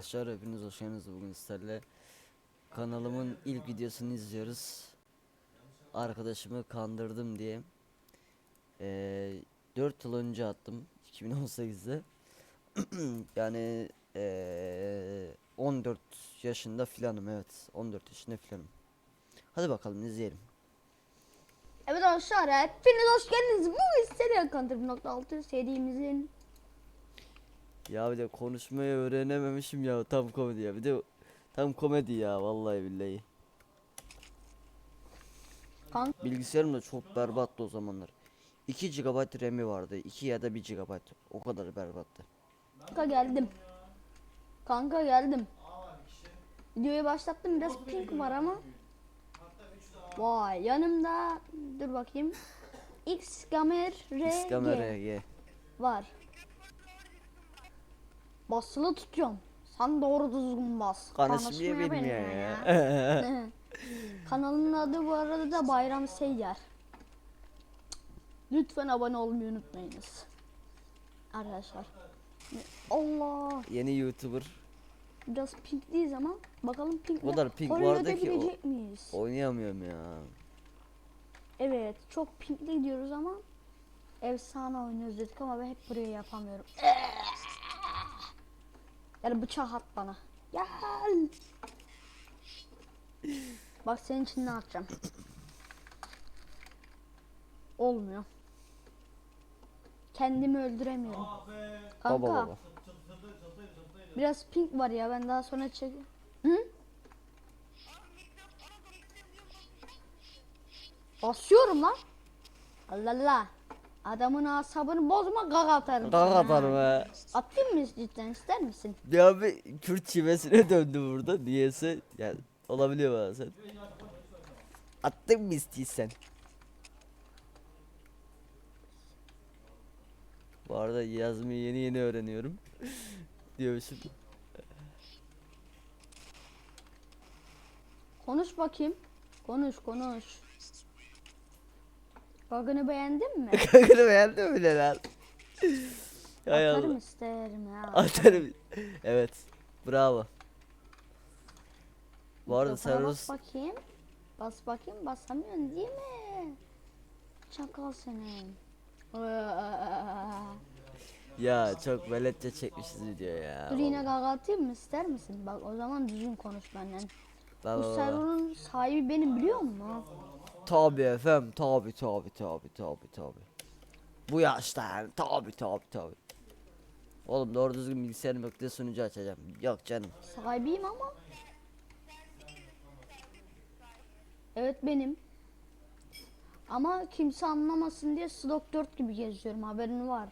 arkadaşlar. Hepiniz hoş geldiniz. Bugün sizlerle kanalımın ilk videosunu izliyoruz. Arkadaşımı kandırdım diye. Ee, 4 yıl önce attım. 2018'de yani ee, 14 yaşında filanım. Evet 14 yaşında filanım. Hadi bakalım izleyelim. Evet arkadaşlar hepiniz hoş geldiniz. Bu serial Counter 1.6 serimizin ya bir de konuşmayı öğrenememişim ya tam komedi ya bir de tam komedi ya vallahi billahi Kanka. Bilgisayarım da çok berbattı o zamanlar. 2 GB RAM'i vardı. 2 ya da 1 GB. O kadar berbattı. kanka geldim. Kanka geldim. Videoyu başlattım biraz pink var ama. Vay yanımda dur bakayım. X Gamer X kamera RG var. Basılı tutuyorum. Sen doğru düzgün bas. Konuşmaya bilmiyor benziyor ya. Kanalın adı bu arada da Bayram Seyyar. Lütfen abone olmayı unutmayınız. Arkadaşlar. Allah. Yeni YouTuber. Biraz pinkliyiz ama bakalım pink O kadar pink vardı ki o- miyiz? Oynayamıyorum ya. Evet çok pinkli gidiyoruz ama efsane oynuyoruz dedik ama ben hep buraya yapamıyorum. Yani bıçak at bana. Gel. Bak senin için ne yapacağım. Olmuyor. Kendimi öldüremiyorum. Kanka Baba baba. biraz pink var ya ben daha sonra çek. Hı? Basıyorum lan. Allah Allah. Adamın asabını bozma gag atarım. Sana, atarım ha. Atayım mı cidden ister misin? Ya bir Kürt çivesine döndü burada. Niyeyse yani olabiliyor bazen. Attın mı istiyorsan? Bu arada yazmayı yeni yeni öğreniyorum. Diyormuşum. Konuş bakayım. Konuş konuş. Bug'ını beğendin mi? Kankını beğendin mi lan? Hay Atarım Allah. isterim ya. Atarım. Evet. Bravo. Bu arada Serrus Bas bakayım. Bas bakayım basamıyorsun değil mi? Çakal senin. ya çok veletçe çekmişiz video ya. Dur yine gaga atayım mı ister misin? Bak o zaman düzgün konuş benden. Baba, Bu server'ın sahibi benim biliyor musun? Tabi efendim tabi tabi tabi tabi tabi. Bu yaşta yani tabi tabi tabi. Oğlum doğru düzgün bilgisayarım yok diye sunucu açacağım. Yok canım. Sahibiyim ama. Evet benim. Ama kimse anlamasın diye Slok 4 gibi geziyorum haberin var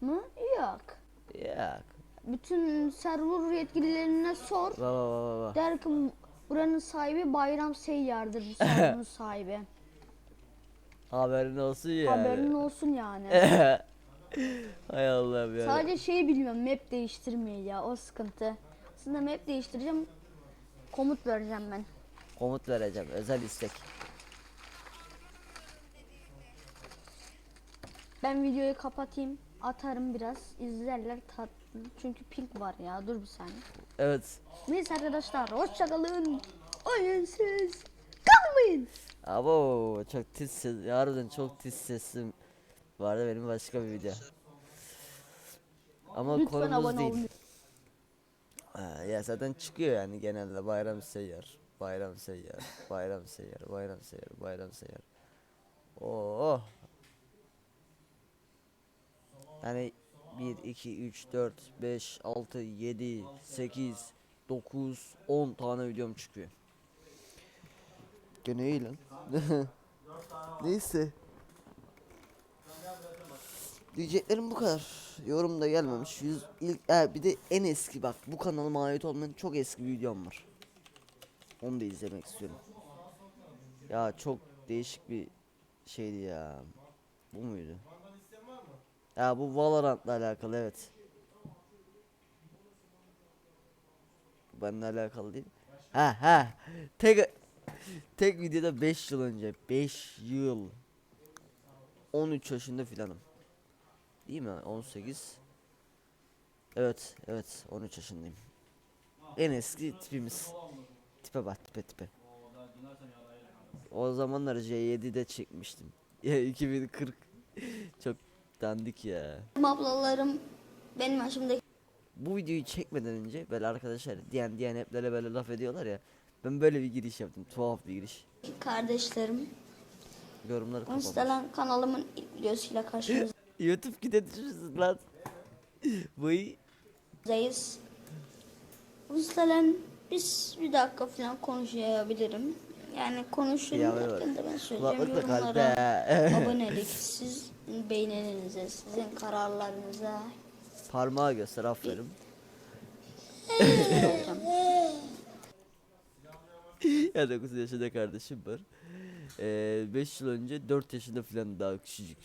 mı? Yok. Yok. Bütün server yetkililerine sor. Baba baba baba. Der ki buranın sahibi Bayram Seyyar'dır bu serverın sahibi. Haberin olsun ya. Haberin olsun yani. Hay Allah'ım ya. Sadece şey bilmiyorum map değiştirmeyi ya o sıkıntı. Aslında map değiştireceğim. Komut vereceğim ben. Komut vereceğim özel istek. Ben videoyu kapatayım. Atarım biraz. izlerler tatlı. Çünkü pink var ya. Dur bir saniye. Evet. Neyse arkadaşlar. Hoşçakalın. Oyunsuz. Kalmayın. Abo çok tiz ses, harbiden çok tiz sesim vardı benim başka bir video. Ama Lütfen konumuz değil. olun. Ha, ya zaten çıkıyor yani genelde bayram seyyar, bayram seyyar, bayram seyyar, bayram seyyar, bayram seyyar. Oo. Yani 1 2 3 4 5 6 7 8 9 10 tane videom çıkıyor. Gene iyi lan. Neyse. Diyeceklerim bu kadar. Yorum da gelmemiş. Yüz, ilk, e, bir de en eski bak bu kanalıma ait olmayan çok eski bir videom var. Onu da izlemek istiyorum. Ya çok değişik bir şeydi ya. Bu muydu? Ya bu Valorant'la alakalı evet. Benimle alakalı değil. Ha ha. Tek tek videoda 5 yıl önce 5 yıl 13 yaşında filanım. Değil mi? 18. Evet, evet 13 yaşındayım. En eski tipimiz. Tipe bak tipe tipe. O zamanlar J7'de çekmiştim. Ya 2040 çok dandik ya. Ablalarım benim yaşımdaki Bu videoyu çekmeden önce böyle arkadaşlar diyen diyen heplere böyle laf ediyorlar ya. Ben böyle bir giriş yaptım. Tuhaf bir giriş. kardeşlerim. Yorumları kapamış. Instagram kanalımın ilk videosuyla karşınızdayız. YouTube gide düşürsün lan. Vay. Instagram biz bir dakika falan konuşabilirim. Yani konuşurum Ya, evet. derken de ben söyleyeceğim Kulaklık da kaldı. yorumlara. abonelik siz beğenilerinize, sizin kararlarınıza. Parmağı göster aferin. ya 9 yaşında kardeşim var. 5 yıl önce 4 yaşında falan daha küçücük.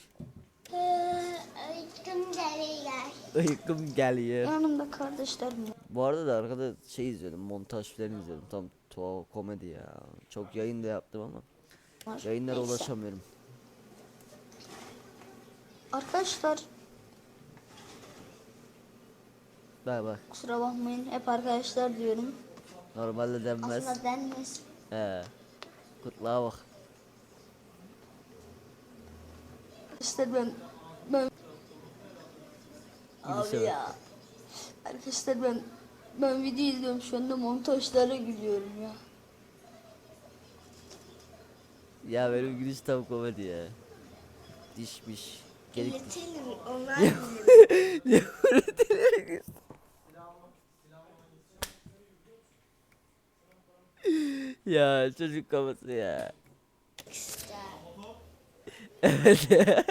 Uykum geliyor. Uykum geliyor. Yanımda kardeşlerim var. Bu arada da arkada şey izliyordum, montaj falan izliyordum. Tam tuhaf komedi ya. Çok yayın da yaptım ama yayınlara Neyse. ulaşamıyorum. Arkadaşlar Bak bak. kusura bakmayın hep arkadaşlar diyorum. Normalde denmez. Aslında denmez. He. Kutluğa bak. Arkadaşlar ben ben Abi bak. ya. Arkadaşlar ben ben video izliyorum şu anda montajlara gülüyorum ya. Ya benim gülüş tam komedi ya. Dişmiş. Gelik diş. İletelim. Onlar böyle deliyorsun? ya çocuk kafası ya. Evet.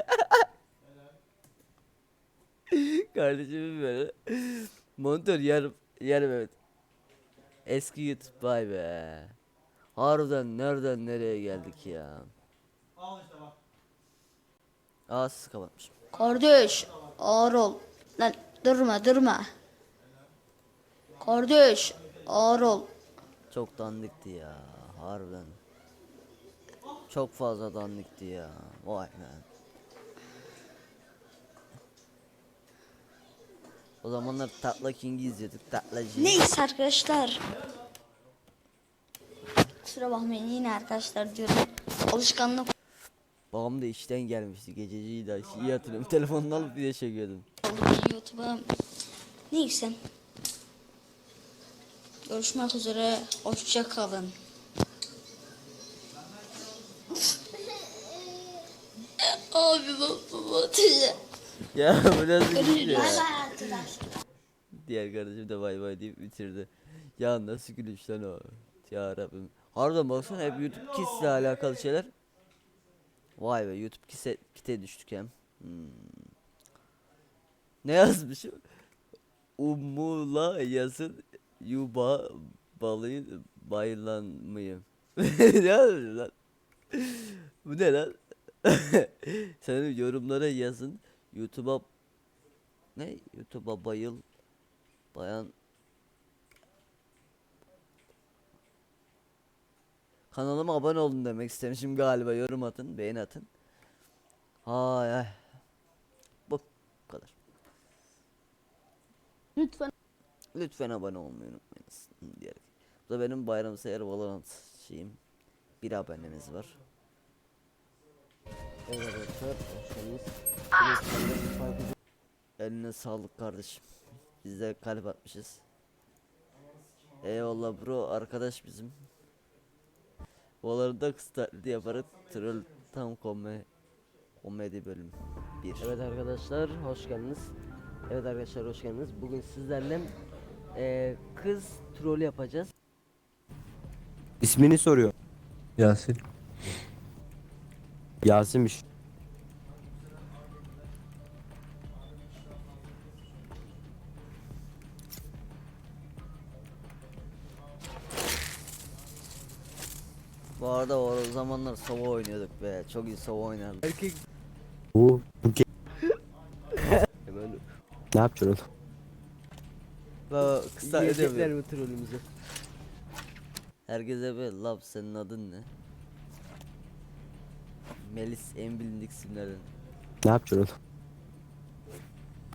Kardeşim böyle. Monitör yer yer evet. Eski YouTube vay be. Harbiden nereden nereye geldik ya. Aa siz kapatmışım. Kardeş ağır ol. Lan durma durma. Kardeş ağır ol. Çok dandikti ya harbiden. Çok fazla dandikti ya. Vay be. O zamanlar Tatla King'i izliyorduk. Tatlacı. Neyse arkadaşlar. Kusura bakmayın yine arkadaşlar diyorum. Alışkanlık Babam da işten gelmişti. Gececiydi. İyi hatırlıyorum. Telefonunu alıp de çekiyordum. YouTube'a. Neyse. Görüşmek üzere. Hoşça kalın. Abi baba batacak. Ya bu nasıl gülüş ya? Bay bay arkadaşlar. Diğer kardeşim de bay bay deyip bitirdi. Ya nasıl gülüş lan o? Ya Rabbim. Harbiden baksana hep YouTube Kids'le alakalı şeyler. Vay be YouTube Kids'e kite düştük hem. Hmm. Ne yazmışım? Umula yazın yuba balığı baylanmayayım. ne yazmış lan? Bu ne lan? Senin yorumlara yazın. YouTube'a ne? YouTube'a bayıl bayan Kanalıma abone olun demek istemişim galiba. Yorum atın, beğeni atın. Hay ay. Bu kadar. Lütfen. Lütfen abone olmayı unutmayınız. Diğer. Bu da benim bayram sayar Valorant şeyim. Bir abonemiz var. Evet arkadaşlar, Eline sağlık kardeşim. Biz de kalp atmışız. Eyvallah bro arkadaş bizim. Valorant'da kız taklidi yaparak troll tam komedi komedi bölüm 1. Evet arkadaşlar hoş geldiniz. Evet arkadaşlar hoş geldiniz. Bugün sizlerle eee, kız troll yapacağız. İsmini soruyor. Yasin. Yasin'miş. Bu arada o zamanlar sova oynuyorduk be. Çok iyi sova oynardık. Erkek Bu, bu ge- hemen ne yapacaksın? Ve kız taklidi yiyecekler mi trollümüzü? Herkese bir love senin adın ne? Melis en bilindik isimlerden. Ne yapacaksın?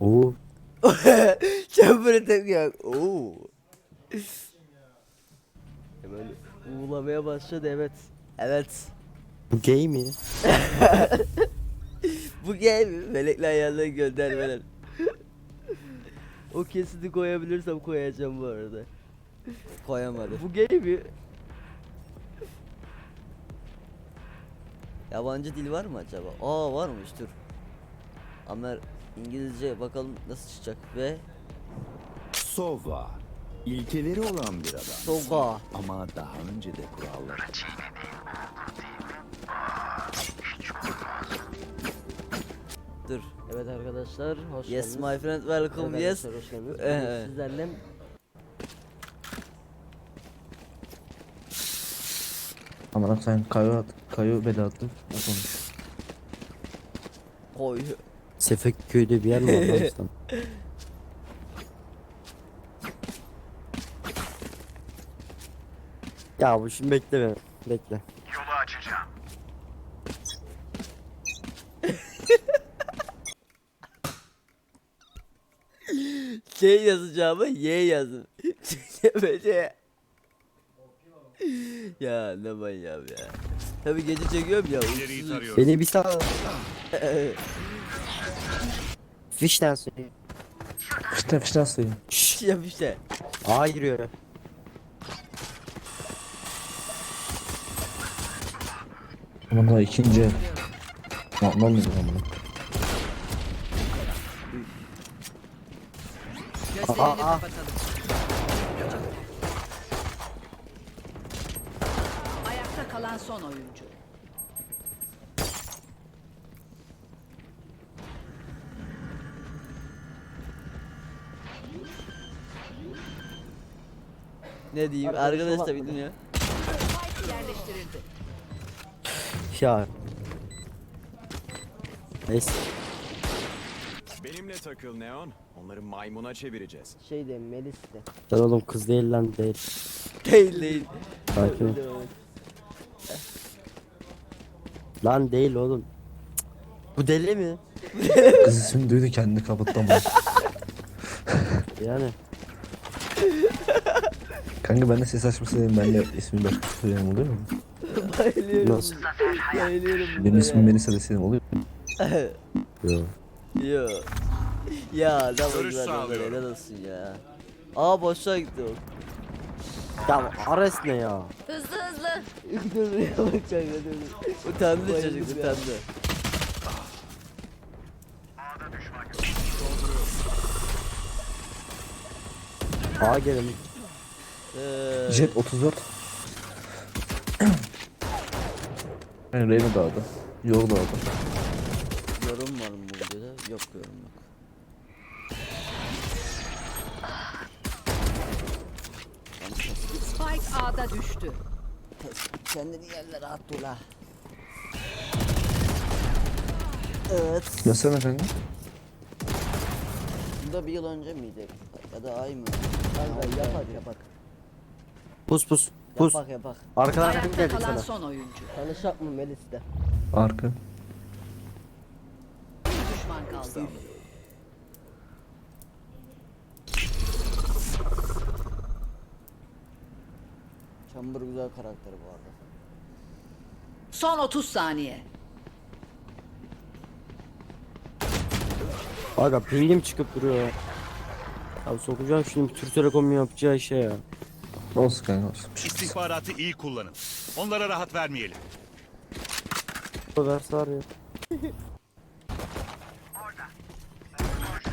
Oo, Sen böyle tepki yok. Oo. Uğulamaya başladı evet. Evet. Bu gay mi? Bu game melekler ayarları göndermeler. o kesiti koyabilirsem koyacağım bu arada. Koyamadı. Bu game mi? Yabancı dil var mı acaba? Aa varmış dur. Amer İngilizce bakalım nasıl çıkacak ve Sova. İlkeleri olan bir adam. Soga. Ama daha önce de kuralları. Dur. Evet arkadaşlar hoş Yes geldiniz. my friend welcome Evet yes. arkadaşlar, hoş geldiniz. Ee. Bugün sizlerle Aman sen kayo at, kayo bela attın. O konuş. Koy. Sefekköy'de bir yer mi var lan Ya bu şimdi bekle beni. Bekle. Şey yazacağımı Y yazdım. Böyle. ya ne manyağım ya. Tabi gece çekiyorum ya. Beni bir sağ. Fişten söyleyeyim. Fişten fişten sayayım. Şşş yap işte. A giriyor daha ikinci el. Olmuyor lan bunu? Aa, aa. Ayakta kalan son oyuncu. Ne diyeyim Arkadaşım arkadaş da atmadı. bilin ya. Spike yerleştirildi. Ya. Neyse. Benimle takıl Neon. Onları maymuna çevireceğiz. şey de Melis de. Lan oğlum kız değil lan değil. Değil değil. Sakin ol. Lan değil oğlum. Cık. Bu deli mi? Kız ismini duydu kendini kapattı. Yani. Kanka ben de ses açması dedim ben de ismini başka söyleyeyim oluyor mu? Bayılıyorum. Nasıl? Bayılıyorum. Benim ismim Melisa deseydim oluyor mu? Ya. Yo. Ya ne Görüş var sağlıyorum. helal olsun ya. Aa boşluğa gitti o. Ya Ares ne ya? Hızlı hızlı. dur ya bak kanka dur. Utandı çocuk utandı. A gelin. Ee, Jet 34. Yani Reyna dağıdı. Yol dağıdı. yorum var mı bu videoda? Yok yorum yok. Spike A'da düştü. Kendini yerlere at ula. Evet. Yazsana kanka. Bu da bir yıl önce miydi? Ya da ay mı? Kanka yapak yapak. Pus pus. Pus. Yapak yapak. Arkadan kim Ayakta gelecek kalan sana? son oyuncu. Tanışak mı Melis de? Arka. Bir düşman kaldı. Chamber güzel karakter bu arada. Son 30 saniye. Aga pingim çıkıp duruyor ya. Abi sokacağım şimdi Türk Telekom'un yapacağı işe ya. Olsun kanka olsun. İstihbaratı iyi kullanın. Onlara rahat vermeyelim. Verse var ya.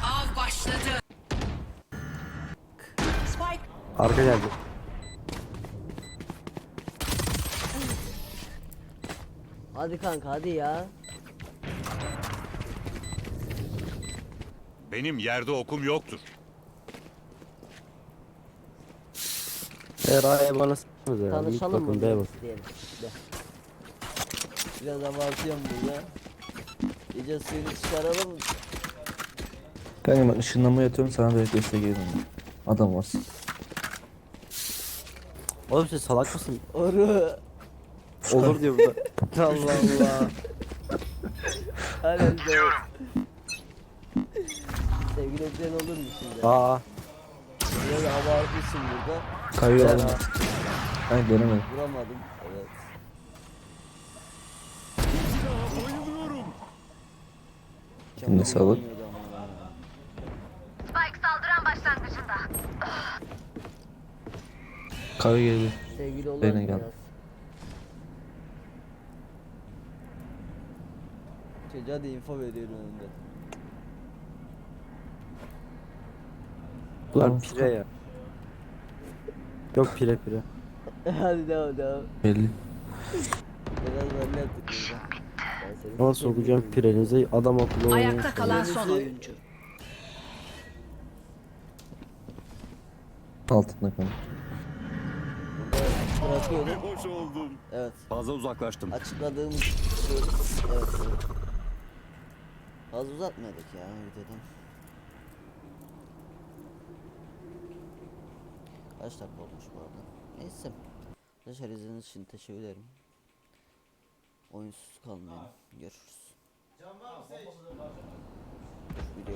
Av başladı. Spike Arka geldi. Hadi kanka hadi ya. Benim yerde okum yoktur. Eğer A'ya bana s**mız ya. Tanışalım mı bakın. De. Biraz abartıyorum burada. İyice suyunu çıkaralım. Kanka ben ışınlanma yatıyorum sana direkt desteğe gelirim. Adam varsın. Oğlum sen salak mısın? Oru. Olur diyor burada. Allah Allah. Herhalde. Sevgili ekleyen olur mu şimdi? Aa. Biraz abartmışsın burada. Kayıyor Ben oğlum. Hayır denemedim. Vuramadım. Evet. Eline sağlık. Vuramıyordu ama ya. Kayıyor geldi. Sevgili Beni olan gel. biraz. Çocuğa da info veriyorum önünde. Bunlar Tamam, pire ya. Yok pire pire. Hadi devam devam. Belli. Biraz böyle yaptık. Ben seni Ama sokacağım pirenize adam akıllı oynayın. Ayakta kalan son oyuncu. Altında kalın. Burada bırakıyorum. Hoş oldum. Evet. Fazla uzaklaştım. Açıkladığım şey. Evet. evet. Az uzatmadık ya videodan. Kaç dakika olmuş bu arada? Neyse. Arkadaşlar izlediğiniz için teşekkür ederim. Oyunsuz kalmayın. Görüşürüz. Video